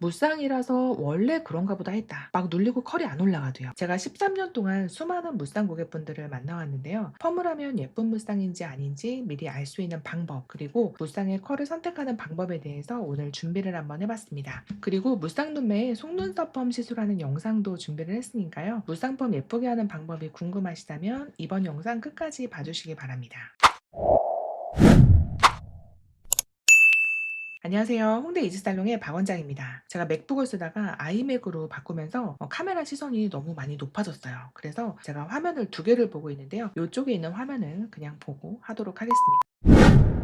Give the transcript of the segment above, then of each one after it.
무쌍이라서 원래 그런가 보다 했다. 막 눌리고 컬이 안 올라가도요. 제가 13년 동안 수많은 무쌍 고객분들을 만나왔는데요. 펌을 하면 예쁜 무쌍인지 아닌지 미리 알 수 있는 방법 그리고 무쌍의 컬을 선택하는 방법에 대해서 오늘 준비를 한번 해봤습니다. 그리고 무쌍 눈매에 속눈썹 펌 시술하는 영상도 준비를 했으니까요. 무쌍 펌 예쁘게 하는 방법이 궁금하시다면 이번 영상 끝까지 봐주시기 바랍니다. 안녕하세요. 홍대 이지살롱의 박 원장입니다. 제가 맥북을 쓰다가 아이맥으로 바꾸면서 어, 카메라 시선이 너무 많이 높아졌어요. 그래서 제가 화면을 두 개를 보고 있는데요. 이쪽에 있는 화면을 그냥 보고 하도록 하겠습니다.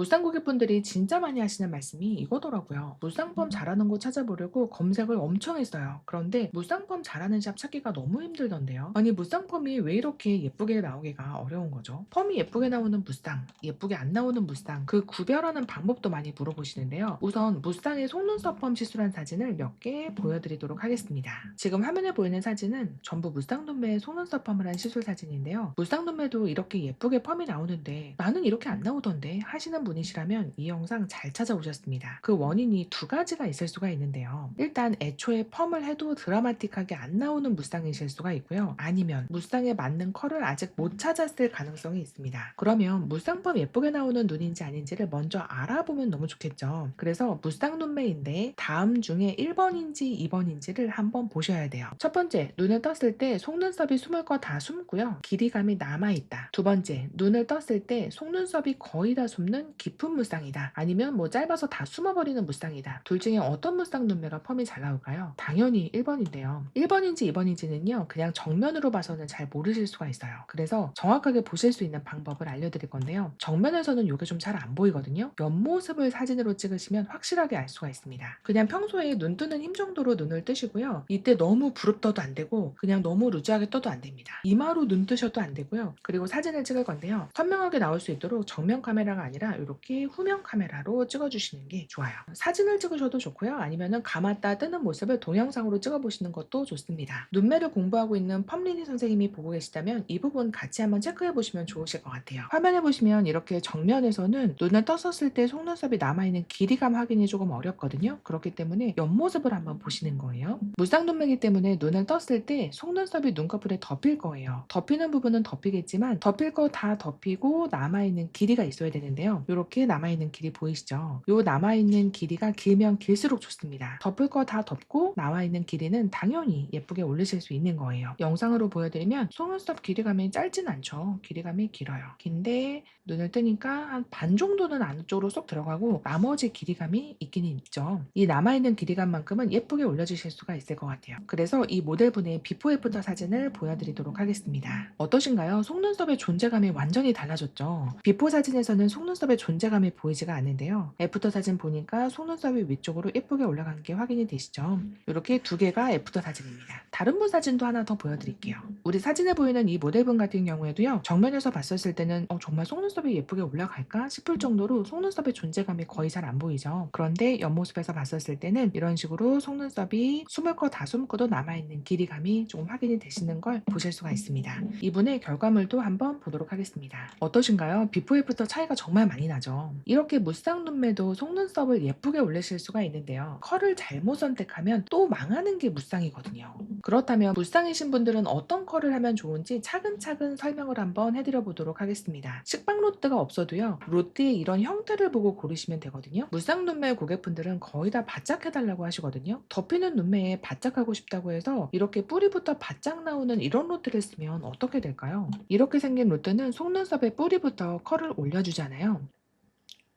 무쌍 고객분들이 진짜 많이 하시는 말씀이 이거더라고요. 무쌍펌 잘하는 곳 찾아보려고 검색을 엄청 했어요. 그런데 무쌍펌 잘하는 샵 찾기가 너무 힘들던데요. 아니 무쌍펌이 왜 이렇게 예쁘게 나오기가 어려운 거죠? 펌이 예쁘게 나오는 무쌍, 예쁘게 안 나오는 무쌍 그 구별하는 방법도 많이 물어보시는데요. 우선 무쌍의 속눈썹 펌 시술한 사진을 몇 개 보여드리도록 하겠습니다. 지금 화면에 보이는 사진은 전부 무쌍 눈매에 속눈썹 펌을 한 시술 사진인데요. 무쌍 눈매도 이렇게 예쁘게 펌이 나오는데 나는 이렇게 안 나오던데 하시는 분 이시라면 이 영상 잘 찾아오셨습니다. 그 원인이 두 가지가 있을 수가 있는데요. 일단 애초에 펌을 해도 드라마틱하게 안 나오는 무쌍이실 수가 있고요. 아니면 무쌍에 맞는 컬을 아직 못 찾았을 가능성이 있습니다. 그러면 무쌍펌 예쁘게 나오는 눈인지 아닌지를 먼저 알아보면 너무 좋겠죠. 그래서 무쌍 눈매인데 다음 중에 1번인지 2번인지를 한번 보셔야 돼요. 첫 번째, 눈을 떴을 때 속눈썹이 숨을 거 다 숨고요. 길이감이 남아있다. 두 번째, 눈을 떴을 때 속눈썹이 거의 다 숨는 깊은 무쌍이다. 아니면 뭐 짧아서 다 숨어버리는 무쌍이다. 둘 중에 어떤 무쌍 눈매가 펌이 잘 나올까요? 당연히 1번인데요. 1번인지 2번인지는요. 그냥 정면으로 봐서는 잘 모르실 수가 있어요. 그래서 정확하게 보실 수 있는 방법을 알려드릴 건데요. 정면에서는 이게 좀 잘 안 보이거든요. 옆모습을 사진으로 찍으시면 확실하게 알 수가 있습니다. 그냥 평소에 눈 뜨는 힘 정도로 눈을 뜨시고요. 이때 너무 부릅 떠도 안 되고 그냥 너무 루즈하게 떠도 안 됩니다. 이마로 눈 뜨셔도 안 되고요. 그리고 사진을 찍을 건데요. 선명하게 나올 수 있도록 정면 카메라가 아니라 이렇게 후면 카메라로 찍어주시는 게 좋아요. 사진을 찍으셔도 좋고요. 아니면은 감았다 뜨는 모습을 동영상으로 찍어보시는 것도 좋습니다. 눈매를 공부하고 있는 펌리니 선생님이 보고 계시다면 이 부분 같이 한번 체크해 보시면 좋으실 것 같아요. 화면에 보시면 이렇게 정면에서는 눈을 떴었을 때 속눈썹이 남아있는 길이감 확인이 조금 어렵거든요. 그렇기 때문에 옆모습을 한번 보시는 거예요. 무쌍 눈매이기 때문에 눈을 떴을 때 속눈썹이 눈꺼풀에 덮일 거예요. 덮이는 부분은 덮이겠지만 덮일 거 다 덮이고 남아있는 길이가 있어야 되는데요. 이렇게 남아있는 길이 보이시죠? 요 남아있는 길이가 길면 길수록 좋습니다. 덮을 거 다 덮고 나와있는 길이는 당연히 예쁘게 올리실 수 있는 거예요. 영상으로 보여드리면 속눈썹 길이감이 짧진 않죠. 길이감이 길어요. 긴데 눈을 뜨니까 한 반 정도는 안쪽으로 쏙 들어가고 나머지 길이감이 있기는 있죠. 이 남아있는 길이감만큼은 예쁘게 올려주실 수가 있을 것 같아요. 그래서 이 모델분의 비포 애프터 사진을 보여드리도록 하겠습니다. 어떠신가요? 속눈썹의 존재감이 완전히 달라졌죠. 비포 사진에서는 속눈썹의 존재감이 보이지가 않는데요. 애프터 사진 보니까 속눈썹이 위쪽으로 예쁘게 올라간 게 확인이 되시죠? 이렇게 두 개가 애프터 사진입니다. 다른 분 사진도 하나 더 보여드릴게요. 우리 사진에 보이는 이 모델분 같은 경우에도요. 정면에서 봤었을 때는 어, 정말 속눈썹이 예쁘게 올라갈까 싶을 정도로 속눈썹의 존재감이 거의 잘 안 보이죠. 그런데 옆모습에서 봤었을 때는 이런 식으로 속눈썹이 숨을 거 다 숨고도 남아있는 길이감이 조금 확인이 되시는 걸 보실 수가 있습니다. 이분의 결과물도 한번 보도록 하겠습니다. 어떠신가요? 비포 애프터 차이가 정말 많이 나죠. 이렇게 무쌍 눈매도 속눈썹을 예쁘게 올리실 수가 있는데요. 컬을 잘못 선택하면 또 망하는 게 무쌍이거든요. 그렇다면 무쌍이신 분들은 어떤 컬을 하면 좋은지 차근차근 설명을 한번 해드려 보도록 하겠습니다. 식빵 로트가 없어도요. 로트의 이런 형태를 보고 고르시면 되거든요. 무쌍 눈매 고객분들은 거의 다 바짝 해달라고 하시거든요. 덮이는 눈매에 바짝 하고 싶다고 해서 이렇게 뿌리부터 바짝 나오는 이런 로트를 쓰면 어떻게 될까요? 이렇게 생긴 로트는 속눈썹에 뿌리부터 컬을 올려주잖아요.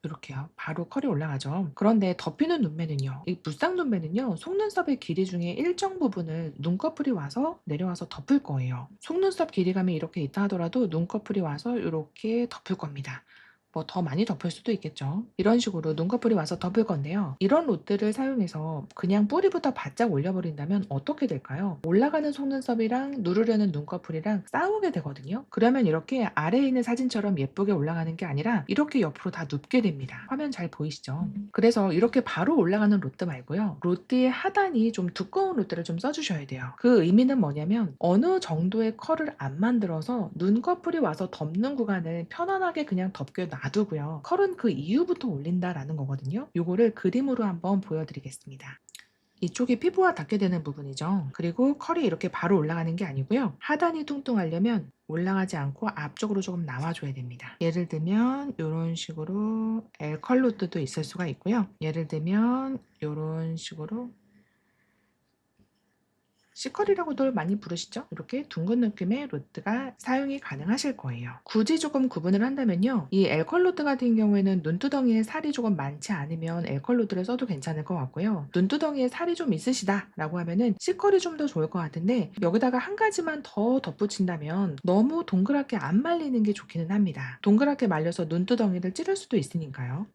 이렇게요. 바로 컬이 올라가죠. 그런데 덮이는 눈매는요. 이 무쌍 눈매는요. 속눈썹의 길이 중에 일정 부분을 눈꺼풀이 와서 내려와서 덮을 거예요. 속눈썹 길이감이 이렇게 있다 하더라도 눈꺼풀이 와서 이렇게 덮을 겁니다. 뭐 더 많이 덮을 수도 있겠죠. 이런 식으로 눈꺼풀이 와서 덮을 건데요. 이런 롯들을 사용해서 그냥 뿌리부터 바짝 올려버린다면 어떻게 될까요? 올라가는 속눈썹이랑 누르려는 눈꺼풀이랑 싸우게 되거든요. 그러면 이렇게 아래에 있는 사진처럼 예쁘게 올라가는 게 아니라 이렇게 옆으로 다 눕게 됩니다. 화면 잘 보이시죠? 그래서 이렇게 바로 올라가는 롯드 말고요. 롯드의 하단이 좀 두꺼운 롯드를 좀 써주셔야 돼요. 그 의미는 뭐냐면 어느 정도의 컬을 안 만들어서 눈꺼풀이 와서 덮는 구간을 편안하게 그냥 덮겨 놔 두고요. 컬은 그 이후부터 올린다라는 거거든요. 요거를 그림으로 한번 보여드리겠습니다. 이쪽이 피부와 닿게 되는 부분이죠. 그리고 컬이 이렇게 바로 올라가는 게 아니고요. 하단이 뚱뚱하려면 올라가지 않고 앞쪽으로 조금 나와줘야 됩니다. 예를 들면 이런 식으로 L 컬 로드도 있을 수가 있고요. 예를 들면 이런 식으로 C컬이라고 도 많이 부르시죠? 이렇게 둥근 느낌의 로드가 사용이 가능하실 거예요. 굳이 조금 구분을 한다면요. 이 L컬 로드 같은 경우에는 눈두덩이에 살이 조금 많지 않으면 L컬 로드를 써도 괜찮을 것 같고요. 눈두덩이에 살이 좀 있으시다 라고 하면은 C컬이 좀 더 좋을 것 같은데 여기다가 한 가지만 더 덧붙인다면 너무 동그랗게 안 말리는 게 좋기는 합니다. 동그랗게 말려서 눈두덩이를 찌를 수도 있으니까요.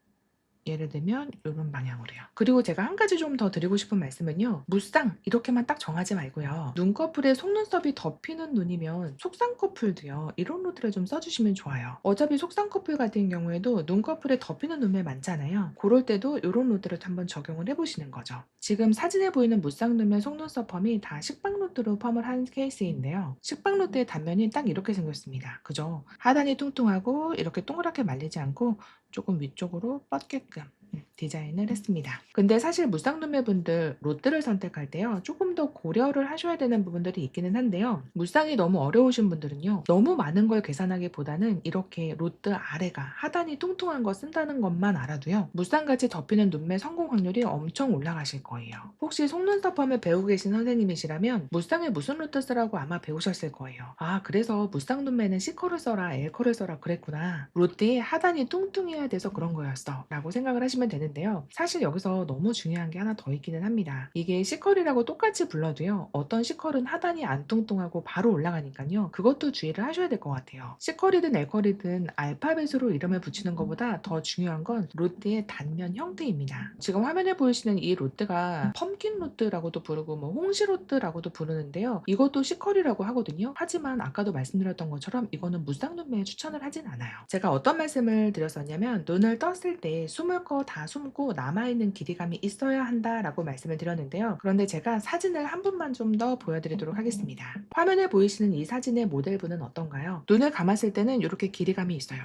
예를 들면 이런 방향으로요. 그리고 제가 한 가지 좀 더 드리고 싶은 말씀은요. 무쌍 이렇게만 딱 정하지 말고요. 눈꺼풀에 속눈썹이 덮이는 눈이면 속쌍꺼풀도요. 이런 로드를 좀 써주시면 좋아요. 어차피 속쌍꺼풀 같은 경우에도 눈꺼풀에 덮이는 눈매 많잖아요. 그럴 때도 이런 로드를 한번 적용을 해보시는 거죠. 지금 사진에 보이는 무쌍 눈매 속눈썹 펌이 다 식빵 로드로 펌을 한 케이스인데요. 식빵 로드의 단면이 딱 이렇게 생겼습니다. 그죠? 하단이 뚱뚱하고 이렇게 동그랗게 말리지 않고 조금 위쪽으로 뻗게끔 음, 디자인을 했습니다. 근데 사실 무쌍눈매 분들 롯데를 선택할 때요. 조금 더 고려를 하셔야 되는 부분들이 있기는 한데요. 무쌍이 너무 어려우신 분들은요. 너무 많은 걸 계산하기보다는 이렇게 롯데 아래가 하단이 뚱뚱한 거 쓴다는 것만 알아도요. 무쌍같이 덮이는 눈매 성공 확률이 엄청 올라가실 거예요. 혹시 속눈썹 펌을 배우고 계신 선생님이시라면 무쌍에 무슨 롯데 쓰라고 아마 배우셨을 거예요. 아 그래서 무쌍 눈매는 C컬을 써라 L컬을 써라 그랬구나. 롯데의 하단이 뚱뚱해야 돼서 그런 거였어 라고 생각을 하시면 되는데요. 사실 여기서 너무 중요한 게 하나 더 있기는 합니다. 이게 C컬이라고 똑같이 불러도요. 어떤 C컬은 하단이 안 뚱뚱하고 바로 올라가니까요. 그것도 주의를 하셔야 될 것 같아요. C컬이든 L컬이든 알파벳으로 이름을 붙이는 것보다 더 중요한 건 롯데의 단면 형태입니다. 지금 화면에 보이시는 이 롯데가 펌킨 롯데라고도 부르고 뭐 홍시 롯데라고도 부르는데요. 이것도 C컬이라고 하거든요. 하지만 아까도 말씀드렸던 것처럼 이거는 무쌍 눈매에 추천을 하진 않아요. 제가 어떤 말씀을 드렸었냐면 눈을 떴을 때 숨을 거다 숨고 남아있는 길이감이 있어야 한다라고 말씀을 드렸는데요. 그런데 제가 사진을 한 분만 좀 더 보여드리도록 하겠습니다. 화면에 보이시는 이 사진의 모델분은 어떤가요? 눈을 감았을 때는 이렇게 길이감이 있어요.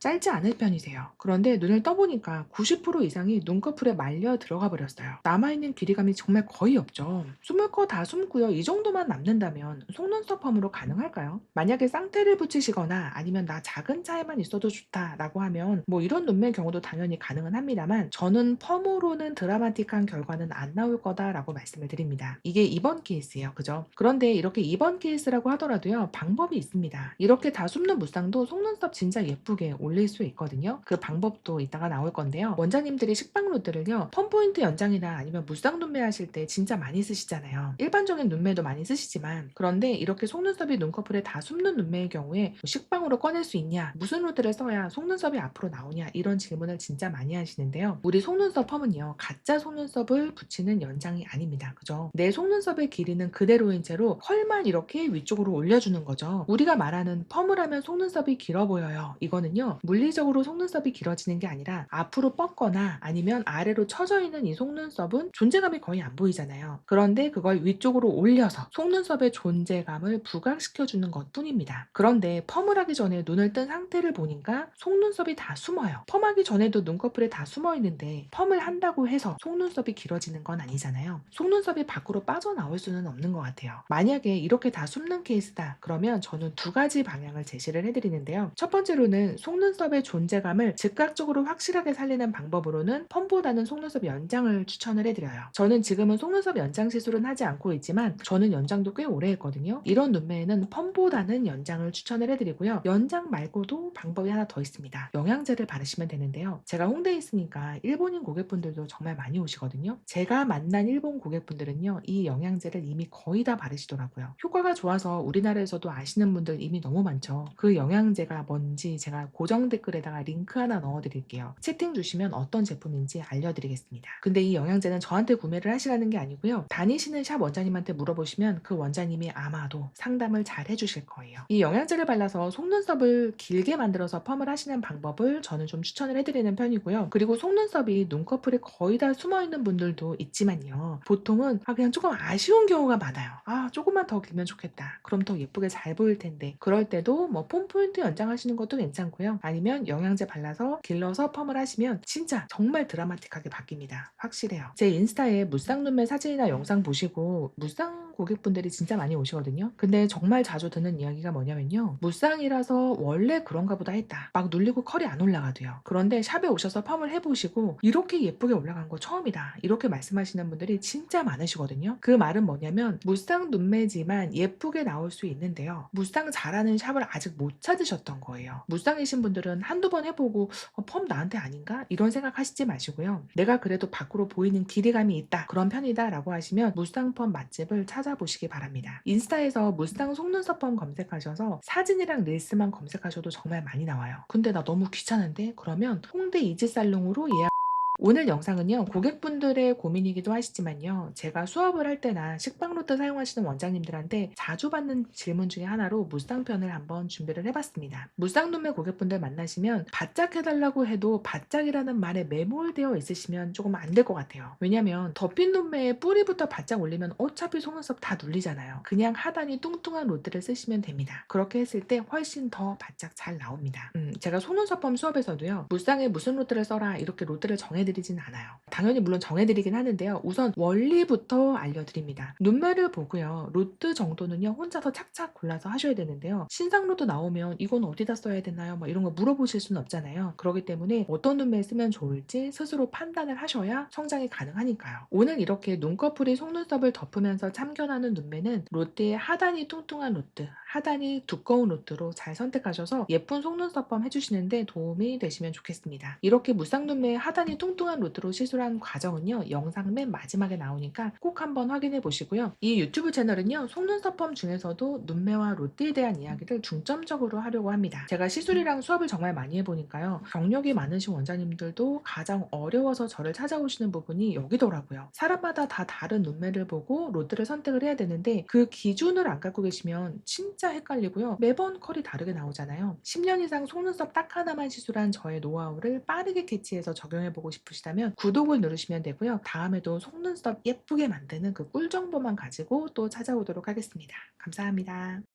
짧지 않을 편이세요. 그런데 눈을 떠보니까 90% 이상이 눈꺼풀에 말려 들어가 버렸어요. 남아있는 길이감이 정말 거의 없죠. 숨을 거 다 숨고요. 이 정도만 남는다면 속눈썹 펌으로 가능할까요? 만약에 쌍태를 붙이시거나 아니면 나 작은 차이만 있어도 좋다라고 하면 뭐 이런 눈매의 경우도 당연히 가능은 합니다만 저는 펌으로는 드라마틱한 결과는 안 나올 거다라고 말씀을 드립니다. 이게 2번 케이스예요. 그죠? 그런데 이렇게 2번 케이스라고 하더라도요. 방법이 있습니다. 이렇게 다 숨는 무쌍도 속눈썹 진짜 예쁘게 올릴 수 있거든요. 그 방법도 이따가 나올 건데요. 원장님들이 식빵 로드를요. 펌 포인트 연장이나 아니면 무쌍 눈매 하실 때 진짜 많이 쓰시잖아요. 일반적인 눈매도 많이 쓰시지만 그런데 이렇게 속눈썹이 눈꺼풀에 다 숨는 눈매의 경우에 뭐 식빵으로 꺼낼 수 있냐? 무슨 로드를 써야 속눈썹이 앞으로 나오냐? 이런 질문을 진짜 많이 하시는데요. 우리 속눈썹 펌은요. 가짜 속눈썹을 붙이는 연장이 아닙니다. 그죠? 내 속눈썹의 길이는 그대로인 채로 컬만 이렇게 위쪽으로 올려주는 거죠. 우리가 말하는 펌을 하면 속눈썹이 길어 보여요. 이거는요. 물리적으로 속눈썹이 길어지는 게 아니라 앞으로 뻗거나 아니면 아래로 처져 있는 이 속눈썹은 존재감이 거의 안 보이잖아요. 그런데 그걸 위쪽으로 올려서 속눈썹의 존재감을 부각시켜주는 것 뿐입니다. 그런데 펌을 하기 전에 눈을 뜬 상태를 보니까 속눈썹이 다 숨어요. 펌하기 전에도 눈꺼풀에 다 숨어 있는데 펌을 한다고 해서 속눈썹이 길어지는 건 아니잖아요. 속눈썹이 밖으로 빠져나올 수는 없는 것 같아요. 만약에 이렇게 다 숨는 케이스다 그러면 저는 두 가지 방향을 제시를 해드리는데요. 첫 번째로는 속눈썹 의 존재감을 즉각적으로 확실하게 살리는 방법으로는 펌보다는 속눈썹 연장을 추천을 해드려요. 저는 지금은 속눈썹 연장 시술은 하지 않고 있지만 저는 연장도 꽤 오래 했거든요. 이런 눈매에는 펌보다는 연장을 추천을 해드리고요. 연장 말고도 방법이 하나 더 있습니다. 영양제를 바르시면 되는데요. 제가 홍대에 있으니까 일본인 고객분들도 정말 많이 오시거든요. 제가 만난 일본 고객분들은요. 이 영양제를 이미 거의 다 바르시더라고요. 효과가 좋아서 우리나라에서도 아시는 분들 이미 너무 많죠. 그 영양제가 뭔지 제가 고정 댓글에다가 링크 하나 넣어드릴게요. 채팅 주시면 어떤 제품인지 알려드리겠습니다. 근데 이 영양제는 저한테 구매를 하시라는 게 아니고요. 다니시는 샵 원장님한테 물어보시면 그 원장님이 아마도 상담을 잘 해주실 거예요. 이 영양제를 발라서 속눈썹을 길게 만들어서 펌을 하시는 방법을 저는 좀 추천을 해드리는 편이고요. 그리고 속눈썹이 눈꺼풀에 거의 다 숨어있는 분들도 있지만요. 보통은 아, 그냥 조금 아쉬운 경우가 많아요. 아 조금만 더 길면 좋겠다. 그럼 더 예쁘게 잘 보일 텐데 그럴 때도 뭐 폼 포인트 연장하시는 것도 괜찮고요. 아니면 영양제 발라서 길러서 펌을 하시면 진짜 정말 드라마틱하게 바뀝니다. 확실해요. 제 인스타에 무쌍 눈매 사진이나 영상 보시고 무쌍 고객분들이 진짜 많이 오시거든요. 근데 정말 자주 듣는 이야기가 뭐냐면요. 무쌍이라서 원래 그런가 보다 했다. 막 눌리고 컬이 안 올라가도요. 그런데 샵에 오셔서 펌을 해보시고 이렇게 예쁘게 올라간 거 처음이다. 이렇게 말씀하시는 분들이 진짜 많으시거든요. 그 말은 뭐냐면 무쌍 눈매지만 예쁘게 나올 수 있는데요. 무쌍 잘하는 샵을 아직 못 찾으셨던 거예요. 무쌍이신 분 들은 한두 번 해보고 어, 펌 나한테 아닌가? 이런 생각 하시지 마시고요. 내가 그래도 밖으로 보이는 길이감이 있다. 그런 편이다. 라고 하시면 무쌍 펌 맛집을 찾아보시기 바랍니다. 인스타에서 무쌍 속눈썹 펌 검색하셔서 사진이랑 릴스만 검색하셔도 정말 많이 나와요. 근데 나 너무 귀찮은데? 그러면 홍대 이지살롱으로 예약 오늘 영상은요 고객분들의 고민이기도 하시지만요 제가 수업을 할 때나 식빵로트 사용하시는 원장님들한테 자주 받는 질문 중에 하나로 무쌍편을 한번 준비를 해봤습니다. 무쌍 눈매 고객분들 만나시면 바짝 해달라고 해도 바짝이라는 말에 매몰되어 있으시면 조금 안 될 것 같아요. 왜냐면 덮인 눈매에 뿌리부터 바짝 올리면 어차피 속눈썹 다 눌리잖아요. 그냥 하단이 뚱뚱한 로드를 쓰시면 됩니다. 그렇게 했을 때 훨씬 더 바짝 잘 나옵니다. 음, 제가 속눈썹펌 수업에서도요 무쌍에 무슨 로드를 써라 이렇게 로드를 정해드 리진 않아요. 당연히 물론 정해드리긴 하는데요. 우선 원리부터 알려드립니다. 눈매를 보고요. 로드 정도는요 혼자서 착착 골라서 하셔야 되는데요. 신상 로드 나오면 이건 어디다 써야 되나요? 뭐 이런 거 물어보실 수는 없잖아요. 그렇기 때문에 어떤 눈매 쓰면 좋을지 스스로 판단을 하셔야 성장이 가능하니까요. 오늘 이렇게 눈꺼풀이 속눈썹을 덮으면서 참견하는 눈매는 롯데의 하단이 뚱뚱한 로드 하단이 두꺼운 로드로 잘 선택하셔서 예쁜 속눈썹펌 해주시는데 도움이 되시면 좋겠습니다. 이렇게 무쌍 눈매의 하단이 뚱뚱 한 로드로 시술한 과정은요. 영상 맨 마지막에 나오니까 꼭 한번 확인해 보시고요. 이 유튜브 채널은요. 속눈썹 펌 중에서도 눈매와 로드에 대한 이야기를 중점적으로 하려고 합니다. 제가 시술이랑 수업을 정말 많이 해보니까요. 경력이 많으신 원장님들도 가장 어려워서 저를 찾아오시는 부분이 여기더라고요. 사람마다 다 다른 눈매를 보고 로드를 선택을 해야 되는데 그 기준을 안 갖고 계시면 진짜 헷갈리고요. 매번 컬이 다르게 나오잖아요. 10년 이상 속눈썹 딱 하나만 시술한 저의 노하우를 빠르게 캐치해서 적용해보고 싶으시다면 구독을 누르시면 되고요. 다음에도 속눈썹 예쁘게 만드는 그 꿀 정보만 가지고 또 찾아오도록 하겠습니다. 감사합니다.